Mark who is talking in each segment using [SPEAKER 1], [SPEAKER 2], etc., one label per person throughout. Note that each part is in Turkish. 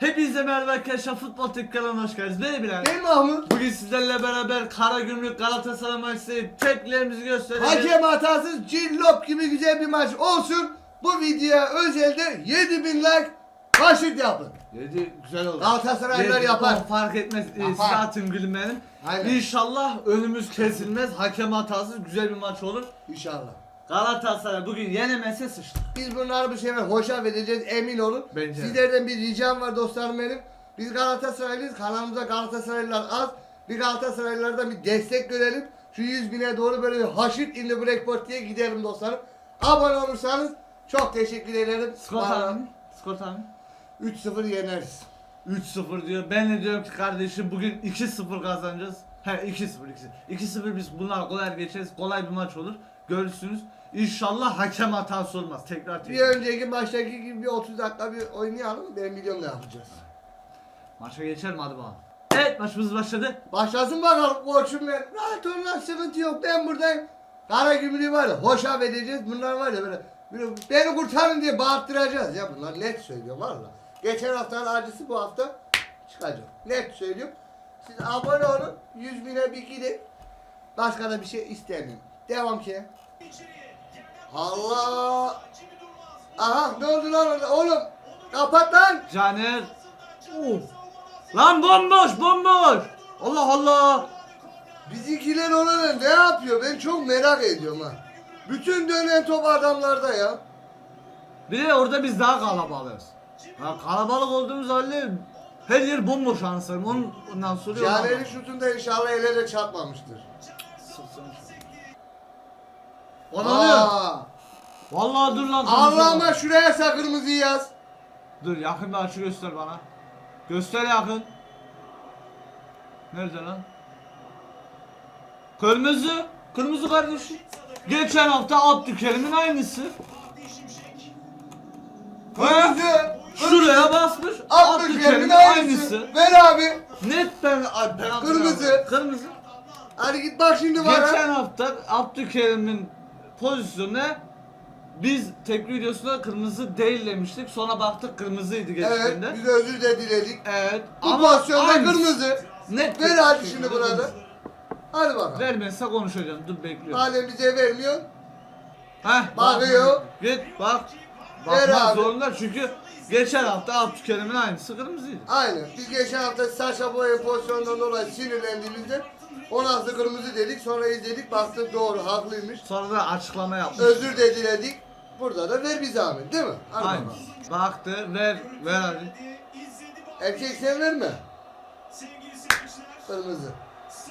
[SPEAKER 1] Hepinize merhaba arkadaşlar Futbol Tek kanalına hoş geldiniz. Ben Bilal.
[SPEAKER 2] Ben Mahmut.
[SPEAKER 1] Bugün sizlerle beraber Karagümrük Galatasaray maçı tepkilerimizi göstereceğiz.
[SPEAKER 2] Hakem hatasız cillop gibi güzel bir maç olsun. Bu videoya özelde 7000 like başlık yapın.
[SPEAKER 1] Yedi güzel oldu.
[SPEAKER 2] Galatasaraylılar
[SPEAKER 1] Yedi,
[SPEAKER 2] yapar.
[SPEAKER 1] on Fark etmez. Ee,
[SPEAKER 2] Yapar.
[SPEAKER 1] Saatim gülüm benim.
[SPEAKER 2] Aynen.
[SPEAKER 1] İnşallah önümüz kesilmez. Hakem hatasız güzel bir maç olur.
[SPEAKER 2] İnşallah.
[SPEAKER 1] Galatasaray bugün yenemezse sıçtı.
[SPEAKER 2] Biz bunları bu sefer hoşa vereceğiz emin olun.
[SPEAKER 1] Bence de.
[SPEAKER 2] Sizlerden bir ricam var dostlarım benim. Biz Galatasaraylıyız. Kanalımıza Galatasaraylılar az. Bir Galatasaraylılardan bir destek görelim. Şu 100 bine doğru böyle bir haşit in the blackboard diye gidelim dostlarım. Abone olursanız çok teşekkür ederim.
[SPEAKER 1] Skor
[SPEAKER 2] Bana
[SPEAKER 1] tahmini. Skor tahmini.
[SPEAKER 2] 3-0 yeneriz.
[SPEAKER 1] 3-0 diyor. Ben de diyorum ki kardeşim bugün 2-0 kazanacağız. He 2-0 2-0. 2-0 biz bunlar kolay geçeriz. Kolay bir maç olur. Görürsünüz. İnşallah hakem hatası olmaz. Tekrar
[SPEAKER 2] Bir
[SPEAKER 1] tekrar.
[SPEAKER 2] önceki maçtaki gibi bir 30 dakika bir oynayalım. Ben biliyorum ne yapacağız.
[SPEAKER 1] Maça geçelim hadi bakalım. Evet maçımız başladı.
[SPEAKER 2] Başlasın bakalım koçum ben. Rahat olun lan sıkıntı yok. Ben buradayım. Kara gümrüğü var ya hoşa vereceğiz. Bunlar var ya böyle, böyle beni kurtarın diye bağırttıracağız ya. Bunlar net söylüyor valla. Geçen haftanın acısı bu hafta çıkacak. Net söylüyorum. Siz abone olun. 100 bine bir gidin. Başka da bir şey istemiyorum. Devam ki. Allah. Aha ne oldu lan orada? Oğlum kapat lan.
[SPEAKER 1] Caner. Of. Lan bomboş bomboş. Allah Allah.
[SPEAKER 2] Bizimkiler orada ne yapıyor? Ben çok merak ediyorum ha. Bütün dönen top adamlarda ya.
[SPEAKER 1] Bir de orada biz daha kalabalığız. Ha, kalabalık olduğumuz halde her yer bomboş anasırım. Onun, ondan sonra
[SPEAKER 2] Caner'in şutunda inşallah ele de çarpmamıştır.
[SPEAKER 1] Onu
[SPEAKER 2] Aa,
[SPEAKER 1] Vallahi dur lan.
[SPEAKER 2] Allah'ıma şuraya sen kırmızıyı yaz.
[SPEAKER 1] Dur yakın bir açı göster bana. Göster yakın. Nerede lan? Kırmızı. Kırmızı kardeşim. Geçen hafta Abdülkerim'in aynısı.
[SPEAKER 2] Kırmızı.
[SPEAKER 1] Şuraya basmış.
[SPEAKER 2] Abdülkerim'in aynısı. Ver abi.
[SPEAKER 1] Net ben penaltı
[SPEAKER 2] Kırmızı.
[SPEAKER 1] Kırmızı.
[SPEAKER 2] Hadi git bak şimdi bana.
[SPEAKER 1] Geçen hafta Abdülkerim'in pozisyonuna biz tepki videosunda kırmızı değil demiştik. Sonra baktık kırmızıydı
[SPEAKER 2] Evet
[SPEAKER 1] geçtiğinde.
[SPEAKER 2] biz özür de diledik.
[SPEAKER 1] Evet.
[SPEAKER 2] Bu pozisyonda
[SPEAKER 1] aynısı.
[SPEAKER 2] kırmızı.
[SPEAKER 1] Net
[SPEAKER 2] Ver hadi şimdi burada.
[SPEAKER 1] kırmızı.
[SPEAKER 2] Hadi bakalım.
[SPEAKER 1] Vermezse konuşacağım. Dur bekliyorum.
[SPEAKER 2] Madem bize vermiyor.
[SPEAKER 1] Heh,
[SPEAKER 2] Bakıyor.
[SPEAKER 1] bak. Git bak.
[SPEAKER 2] Ver
[SPEAKER 1] Bakmak
[SPEAKER 2] abi.
[SPEAKER 1] zorunda çünkü geçen hafta Abdülkerim'in aynısı kırmızıydı.
[SPEAKER 2] Aynen. Biz geçen hafta Saşa Boy'un pozisyonundan dolayı sinirlendiğimizde ona nasıl kırmızı dedik. Sonra izledik baktık doğru haklıymış.
[SPEAKER 1] Sonra da açıklama yapmış.
[SPEAKER 2] Özür de diledik. Burada da ver bir zahmet değil mi? Hadi
[SPEAKER 1] Aynen. Baktı ver ver hadi.
[SPEAKER 2] Erkek sen verme. Kırmızı.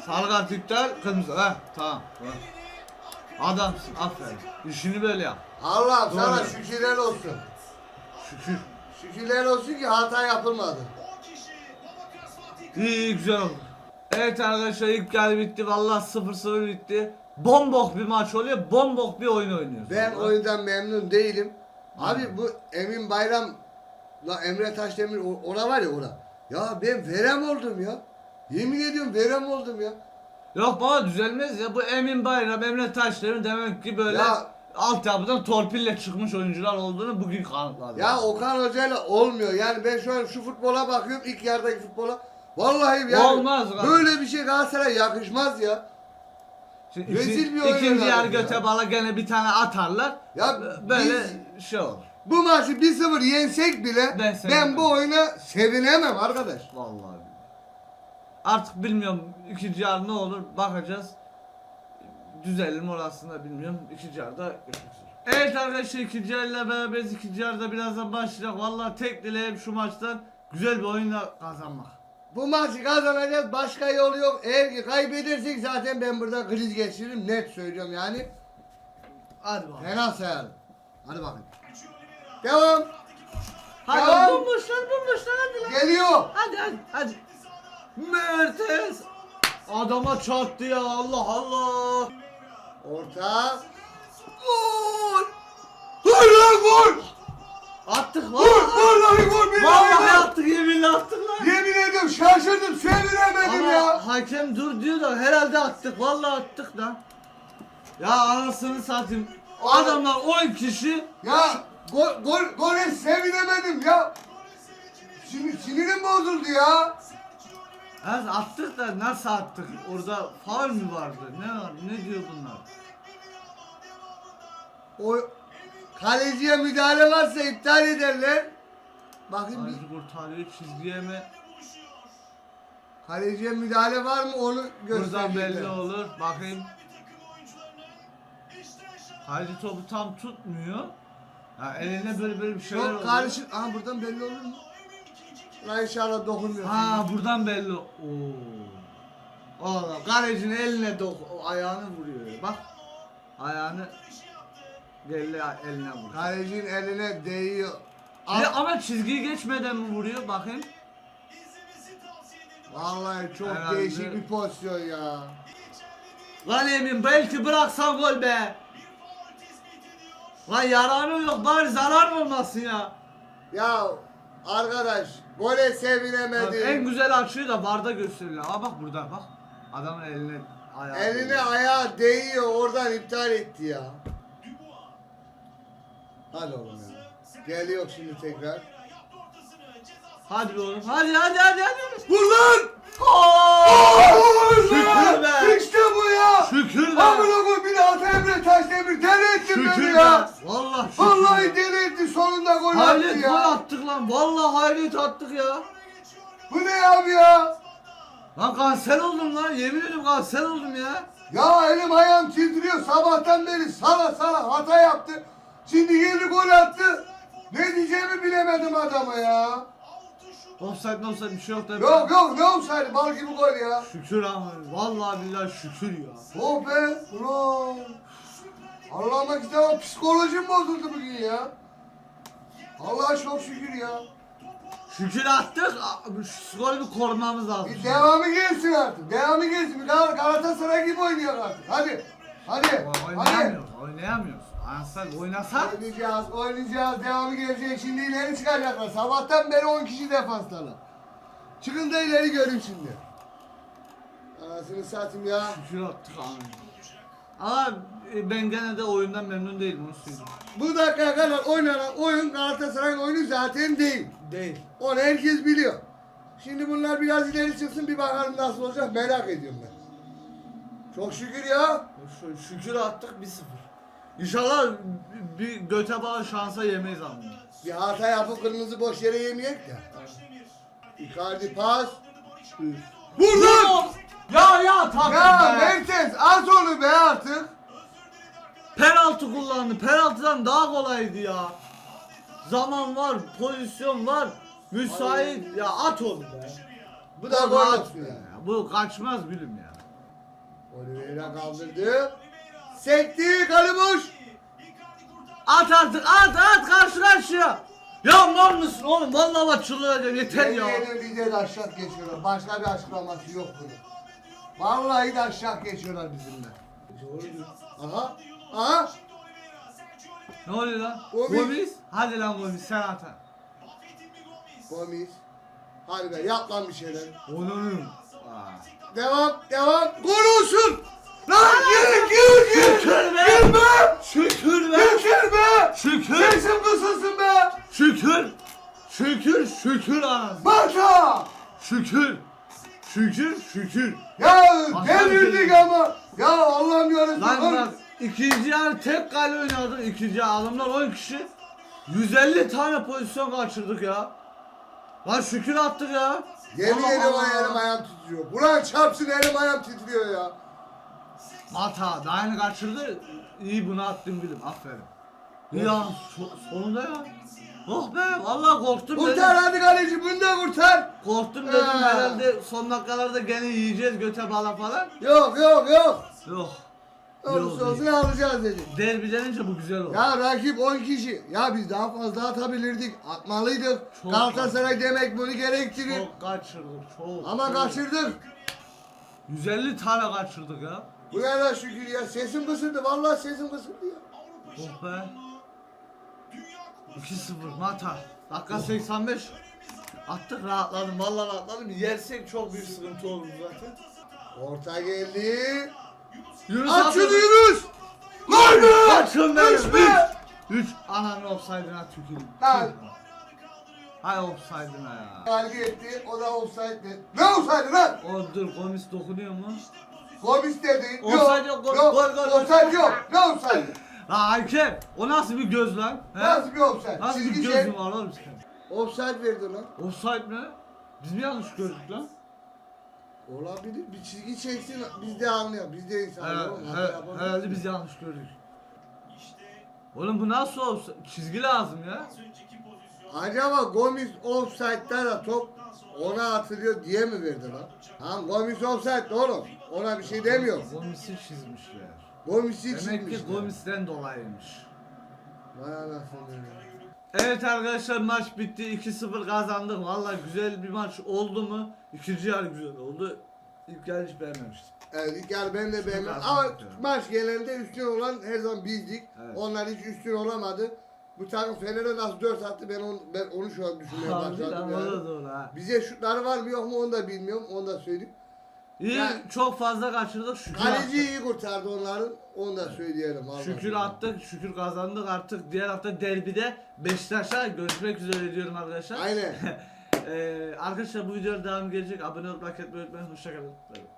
[SPEAKER 1] Kart iptal kırmızı. Ha tamam. tamam. Adamsın aferin. İşini böyle yap.
[SPEAKER 2] Allah
[SPEAKER 1] Doğru.
[SPEAKER 2] sana şükürler olsun.
[SPEAKER 1] Şükür.
[SPEAKER 2] Şükürler olsun ki hata yapılmadı.
[SPEAKER 1] İyi iyi güzel oldu. Evet arkadaşlar ilk yarı bitti. Vallahi 0-0 bitti. Bombok bir maç oluyor. Bombok bir oyun oynuyoruz.
[SPEAKER 2] Ben
[SPEAKER 1] vallahi.
[SPEAKER 2] oyundan memnun değilim. Abi bu Emin Bayram la Emre Taşdemir ona var ya ona. Ya ben verem oldum ya. Yemin ediyorum verem oldum ya.
[SPEAKER 1] Yok baba düzelmez ya. Bu Emin Bayram, Emre Taşdemir demek ki böyle
[SPEAKER 2] Ya-
[SPEAKER 1] altyapıdan torpille çıkmış oyuncular olduğunu bugün kanıtladı.
[SPEAKER 2] Ya Okan Hoca'yla olmuyor. Yani ben şu an şu futbola bakıyorum ilk yarıdaki futbola. Vallahi yani
[SPEAKER 1] Olmaz lan.
[SPEAKER 2] böyle bir şey Galatasaray'a yakışmaz ya.
[SPEAKER 1] Şimdi
[SPEAKER 2] rezil bir oyun
[SPEAKER 1] ikinci yarı
[SPEAKER 2] ya.
[SPEAKER 1] göte bala gene bir tane atarlar.
[SPEAKER 2] Ya
[SPEAKER 1] böyle
[SPEAKER 2] biz-
[SPEAKER 1] şey olur.
[SPEAKER 2] Bu maçı 1-0 yensek bile
[SPEAKER 1] Ben
[SPEAKER 2] ben, bu oyuna sevinemem arkadaş.
[SPEAKER 1] Vallahi. Artık bilmiyorum ikinci yarı ne olur bakacağız. Düzelir mi orasını da bilmiyorum. İkinci yarıda. Evet arkadaşlar ikinci yarıyla beraberiz. İkinci yarıda birazdan başlayacak. Vallahi tek dileğim şu maçtan güzel bir oyunla kazanmak.
[SPEAKER 2] Bu maçı kazanacağız. Başka yol yok. Eğer ki kaybedersek zaten ben burada kriz geçiririm. Net söylüyorum yani.
[SPEAKER 1] Hadi bakalım.
[SPEAKER 2] Fena sayarım. Hadi bakın. Devam.
[SPEAKER 1] Hadi
[SPEAKER 2] Devam.
[SPEAKER 1] bomboşlar bomboşlar hadi lan.
[SPEAKER 2] Geliyor.
[SPEAKER 1] Hadi hadi hadi. Mertes. Adama çarptı ya Allah Allah.
[SPEAKER 2] Orta. Gol. Gol lan gol.
[SPEAKER 1] Attık
[SPEAKER 2] Gol.
[SPEAKER 1] vallahi.
[SPEAKER 2] Vallahi gol. Billahi
[SPEAKER 1] Vallahi attık yeminle attık lan.
[SPEAKER 2] Yemin ediyorum şaşırdım. Sevinemedim
[SPEAKER 1] Ama
[SPEAKER 2] ya.
[SPEAKER 1] hakem dur diyor da herhalde attık vallahi attık lan. Ya anasını satayım. O adamlar 10 kişi
[SPEAKER 2] Ya gol gol gole sevinemedim ya. Şimdi sinirim bozuldu ya.
[SPEAKER 1] Az attık da nasıl attık? Orada faul mü vardı? Ne var? Ne diyor bunlar?
[SPEAKER 2] O kaleciye müdahale varsa iptal ederler. Bakayım bir
[SPEAKER 1] Kaleci kurtarıyor çizgiye mi?
[SPEAKER 2] kaleciye müdahale var mı onu
[SPEAKER 1] Buradan
[SPEAKER 2] gösterecekler.
[SPEAKER 1] belli olur. Bakayım. Kaleci topu tam tutmuyor. Ya eline böyle böyle bir şeyler
[SPEAKER 2] Çok
[SPEAKER 1] oluyor.
[SPEAKER 2] karışık. Aha buradan belli olur mu? Lan inşallah dokunmuyor.
[SPEAKER 1] Ha buradan belli. Oo. Oğlum kalecinin eline dok o ayağını vuruyor. Bak. Ayağını geldi eline vuruyor.
[SPEAKER 2] Kalecinin eline değiyor.
[SPEAKER 1] Ya ama çizgiyi geçmeden mi vuruyor? Bakayım.
[SPEAKER 2] Vallahi çok
[SPEAKER 1] Herhalde-
[SPEAKER 2] değişik bir pozisyon ya.
[SPEAKER 1] Lan Emin belki bıraksan gol be. Lan yararı yok bari zarar mı olmasın ya.
[SPEAKER 2] Ya arkadaş gole sevinemedi.
[SPEAKER 1] En güzel açıyı da barda gösteriyor. Aa bak burada bak. Adamın eline ayağı.
[SPEAKER 2] Eline ayağı değiyor oradan iptal etti ya. Hadi oğlum ya. Geliyor şimdi tekrar.
[SPEAKER 1] Hadi be oğlum. Hadi hadi hadi hadi.
[SPEAKER 2] Vur lan!
[SPEAKER 1] Gol! Şükür be.
[SPEAKER 2] İşte bu ya!
[SPEAKER 1] Şükür be.
[SPEAKER 2] Amına koy bir daha Emre Taşdemir deli ettin
[SPEAKER 1] Şükür
[SPEAKER 2] beni
[SPEAKER 1] be.
[SPEAKER 2] ya!
[SPEAKER 1] Vallahi şükür.
[SPEAKER 2] Vallahi
[SPEAKER 1] be.
[SPEAKER 2] deli etti sonunda gol attı
[SPEAKER 1] Hayret gol
[SPEAKER 2] ya!
[SPEAKER 1] attık lan. Vallahi hayret attık ya.
[SPEAKER 2] Bu ne abi ya?
[SPEAKER 1] Lan kanser oldum lan. Yemin ediyorum kanser oldum ya.
[SPEAKER 2] Ya elim ayağım titriyor sabahtan beri sala sala hata yaptı. Şimdi yeni gol attı. Ne diyeceğimi bilemedim adama ya.
[SPEAKER 1] Offside offside bir şey yok da.
[SPEAKER 2] Yok yok ne olsaydı bal gibi gol ya.
[SPEAKER 1] Şükür ama. Vallahi billahi şükür ya.
[SPEAKER 2] Oh be ulan. Allah'ıma kitabı psikolojim bozuldu bugün ya. Allah'a çok şükür ya.
[SPEAKER 1] Şükür attık. Golü bir korumamız lazım.
[SPEAKER 2] Bir devamı gelsin artık. Devamı gelsin. Bir Gal Galatasaray gibi oynuyor artık. Hadi. Hadi. Hadi.
[SPEAKER 1] Oynayamıyoruz. Ansak oynasak.
[SPEAKER 2] Oynayacağız, oynayacağız. Devamı gelecek. Şimdi ileri çıkacaklar. Sabahtan beri 10 kişi defanslarla. Çıkın da ileri görün şimdi. Anasını satayım ya.
[SPEAKER 1] Şükür attık abi. Ama e, ben gene de oyundan memnun değilim onu söyleyeyim.
[SPEAKER 2] Bu dakikaya kadar oynanan oyun Galatasaray'ın oyunu zaten değil.
[SPEAKER 1] Değil.
[SPEAKER 2] Onu herkes biliyor. Şimdi bunlar biraz ileri çıksın bir bakalım nasıl olacak merak ediyorum ben. Çok şükür ya.
[SPEAKER 1] Şükür attık 1-0. İnşallah bir göte bağlı şansa yemeyiz ama.
[SPEAKER 2] Bir hata yapıp kırmızı boş yere yemeyek de. Icardi pas. Vur lan!
[SPEAKER 1] Ya ya tabii
[SPEAKER 2] Ya
[SPEAKER 1] be.
[SPEAKER 2] Mertens az onu be artık.
[SPEAKER 1] Penaltı kullandı. Penaltıdan daha kolaydı ya. Zaman var, pozisyon var. Müsait. Ya at onu be.
[SPEAKER 2] Bu da gol
[SPEAKER 1] at
[SPEAKER 2] atıyor.
[SPEAKER 1] be. Bu kaçmaz gülüm ya.
[SPEAKER 2] Oliveira kaldırdı. Sekti kale boş.
[SPEAKER 1] At artık at at karşı karşıya. Ya mal mısın oğlum? Vallahi bak çıldıracağım yeter ya.
[SPEAKER 2] Yemin de aşağı geçiyorlar. Başka bir açıklaması yok bunun. Vallahi de aşağı geçiyorlar bizimle. Aha. Aha.
[SPEAKER 1] Ne oluyor lan?
[SPEAKER 2] Gomis.
[SPEAKER 1] Gomis. Hadi lan Gomis sen at.
[SPEAKER 2] Gomis. Hadi be yap lan bir şeyler.
[SPEAKER 1] Onun.
[SPEAKER 2] Devam devam. Gol olsun. Lan gir gir gir.
[SPEAKER 1] Şükür be.
[SPEAKER 2] Gir be.
[SPEAKER 1] Şükür be.
[SPEAKER 2] Şükür be.
[SPEAKER 1] Şükür.
[SPEAKER 2] Kısılsın be.
[SPEAKER 1] Şükür. Şükür. Şükür anasını.
[SPEAKER 2] Barça.
[SPEAKER 1] Şükür. Şükür. Şükür.
[SPEAKER 2] Ya devirdik
[SPEAKER 1] şey.
[SPEAKER 2] ama. Ya Allah'ım yarabbim.
[SPEAKER 1] Lan bak ikinci yarı tek kale oynadık. İkinci yarı adamlar 10 kişi. 150 tane pozisyon kaçırdık ya. Lan şükür attık ya.
[SPEAKER 2] Yemin
[SPEAKER 1] Allah
[SPEAKER 2] ediyorum
[SPEAKER 1] Allah.
[SPEAKER 2] elim ayağım titriyor. Buran çarpsın elim ayağım titriyor ya.
[SPEAKER 1] Hata. Daha yeni kaçırdı. İyi bunu attım bildim. Aferin. Ya so- sonunda ya. Oh be vallahi korktum
[SPEAKER 2] Kurtar
[SPEAKER 1] dedim.
[SPEAKER 2] hadi kaleci bunu da kurtar.
[SPEAKER 1] Korktum dedim
[SPEAKER 2] Ha.
[SPEAKER 1] herhalde son dakikalarda gene yiyeceğiz göte bala falan.
[SPEAKER 2] Yok yok yok.
[SPEAKER 1] Yok.
[SPEAKER 2] Olursa
[SPEAKER 1] Yok,
[SPEAKER 2] olsun alacağız dedi.
[SPEAKER 1] Derbilenince bu güzel oldu.
[SPEAKER 2] Ya rakip 10 kişi. Ya biz daha fazla atabilirdik. Atmalıydık.
[SPEAKER 1] Çok
[SPEAKER 2] Galatasaray demek bunu gerektirir.
[SPEAKER 1] Çok kaçırdık çok.
[SPEAKER 2] Ama
[SPEAKER 1] çok.
[SPEAKER 2] kaçırdık.
[SPEAKER 1] 150 tane kaçırdık ya.
[SPEAKER 2] Bu yana şükür ya. Sesim kısıldı. Vallahi sesim kısıldı ya.
[SPEAKER 1] Oh be. 2-0 Mata. Dakika 85. Attık rahatladım. Vallahi rahatladım. Yersek çok büyük sıkıntı olur zaten.
[SPEAKER 2] Orta geldi.
[SPEAKER 1] Yunus
[SPEAKER 2] Açın
[SPEAKER 1] atıyor.
[SPEAKER 2] Yunus. Gol be.
[SPEAKER 1] Kaçın be.
[SPEAKER 2] Üç be.
[SPEAKER 1] 3. Ananın offside'ına tükürüm.
[SPEAKER 2] Lan.
[SPEAKER 1] Hay offside'ına ya.
[SPEAKER 2] Galgi etti. O da offside. Ne offside lan?
[SPEAKER 1] O dur Gomis dokunuyor mu?
[SPEAKER 2] Gomis dedi.
[SPEAKER 1] Offside yok, gol, gol, gol, gol.
[SPEAKER 2] Offside yok. Ne offside?
[SPEAKER 1] La hakem o nasıl bir göz lan? He?
[SPEAKER 2] Nasıl bir offside?
[SPEAKER 1] Nasıl bir
[SPEAKER 2] Çizgi
[SPEAKER 1] göz
[SPEAKER 2] şey.
[SPEAKER 1] var oğlum sen?
[SPEAKER 2] Offside verdi lan.
[SPEAKER 1] Offside mi? Biz mi yanlış gördük lan?
[SPEAKER 2] Olabilir. Bir çizgi çeksin biz de anlıyoruz. Biz de insanlar.
[SPEAKER 1] Her-
[SPEAKER 2] oğlum, hata
[SPEAKER 1] herhalde biz yanlış gördük. Oğlum bu nasıl offside? Çizgi lazım ya.
[SPEAKER 2] Acaba Gomis offside'da da top ona atılıyor diye mi verdi lan? Tamam Gomis offside oğlum. Ona bir şey demiyor.
[SPEAKER 1] Gomis'i çizmişler.
[SPEAKER 2] Gomis'i
[SPEAKER 1] Demek ki
[SPEAKER 2] çizmişler.
[SPEAKER 1] Gomis'ten dolayıymış.
[SPEAKER 2] Vay anasını.
[SPEAKER 1] Evet arkadaşlar maç bitti 2-0 kazandık. Valla güzel bir maç oldu mu? İkinci yarı güzel oldu. İlk yarı hiç beğenmemiştim.
[SPEAKER 2] Evet ilk yarı ben de beğenmedim. Ama maç genelinde üstün olan her zaman bizdik.
[SPEAKER 1] Evet.
[SPEAKER 2] Onlar hiç üstün olamadı. Bu takım Fener'e nasıl 4 attı ben onu, ben onu şu an düşünmeye
[SPEAKER 1] Harbiden
[SPEAKER 2] başladım.
[SPEAKER 1] o da
[SPEAKER 2] Yani.
[SPEAKER 1] doğru ha.
[SPEAKER 2] Bize şutları var mı yok mu onu da bilmiyorum. Onu da söyleyeyim.
[SPEAKER 1] İyi
[SPEAKER 2] Yani-
[SPEAKER 1] çok fazla kaçırdık şükür
[SPEAKER 2] Kaleci
[SPEAKER 1] attık.
[SPEAKER 2] iyi kurtardı onların. Onu da söyleyelim. Allah
[SPEAKER 1] Şükür
[SPEAKER 2] Allah.
[SPEAKER 1] attık, şükür kazandık artık. Diğer hafta derbide Beşiktaş'a görüşmek üzere diyorum arkadaşlar.
[SPEAKER 2] Aynen.
[SPEAKER 1] Ee, arkadaşlar bu videoda devam gelecek. Abone olup like etmeyi unutmayın. Hoşçakalın. Bay bay.